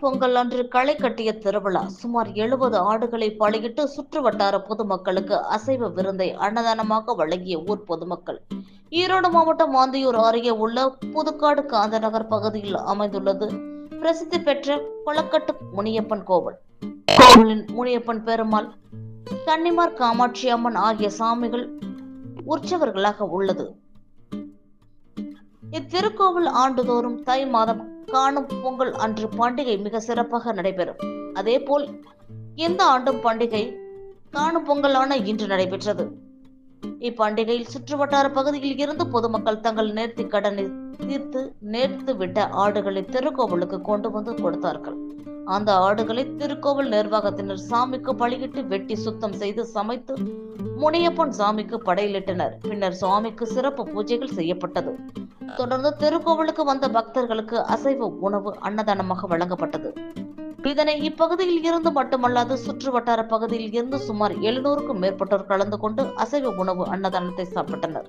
பொங்கல் அன்று களை கட்டிய திருவிழா. சுமார் எழுபது ஆடுகளை பலியிட்டு சுற்று வட்டார பொதுமக்களுக்கு அசைவ விருந்தை அன்னதானமாக வழங்கிய ஊர் பொதுமக்கள். ஈரோடு மாவட்டம் மாந்தியூர் அருகே உள்ள புதுக்காடு காந்தநகர் பகுதியில் அமைந்துள்ளது. பிரசித்தி பெற்ற கொளக்கட்டு முனியப்பன் கோவில். கோவிலின் முனியப்பன் பெருமாள் கன்னிமார் காமாட்சி அம்மன் ஆகிய சாமிகள் உற்சவர்களாக உள்ளது. இத்திருக்கோவில் ஆண்டுதோறும் தை மாதம் காணும் பொங்கல் அன்று பண்டிகை மிக சிறப்பாக நடைபெறும். அதேபோல் இந்த ஆண்டும் பண்டிகை காணும் பொங்கலான இன்று நடைபெற்றது. இப்பண்டிகையில் சுற்றுவட்டார பகுதியில் இருந்து பொதுமக்கள் தங்கள் நேர்த்தி கடனை தீர்த்து நேர்த்து விட்ட ஆடுகளை திருக்கோவிலுக்கு கொண்டு வந்து கொடுத்தார்கள். அந்த ஆடுகளை திருக்கோவில் நிர்வாகத்தினர் சாமிக்கு பலியிட்டு வெட்டி சுத்தம் செய்து சமைத்து முனியப்பன் சாமிக்கு படையிலிட்டனர். பின்னர் சுவாமிக்கு சிறப்பு பூஜைகள் செய்யப்பட்டது. தொடர்ந்து திருக்கோவிலுக்கு வந்த பக்தர்களுக்கு அசைவ உணவு அன்னதானமாக வழங்கப்பட்டது. இதனை இப்பகுதியில் இருந்து மட்டுமல்லாது சுற்று வட்டார பகுதியில் இருந்து சுமார் எழுநூறுக்கும் மேற்பட்டோர் கலந்து கொண்டு அசைவ உணவு அன்னதானத்தை சாப்பிட்டனர்.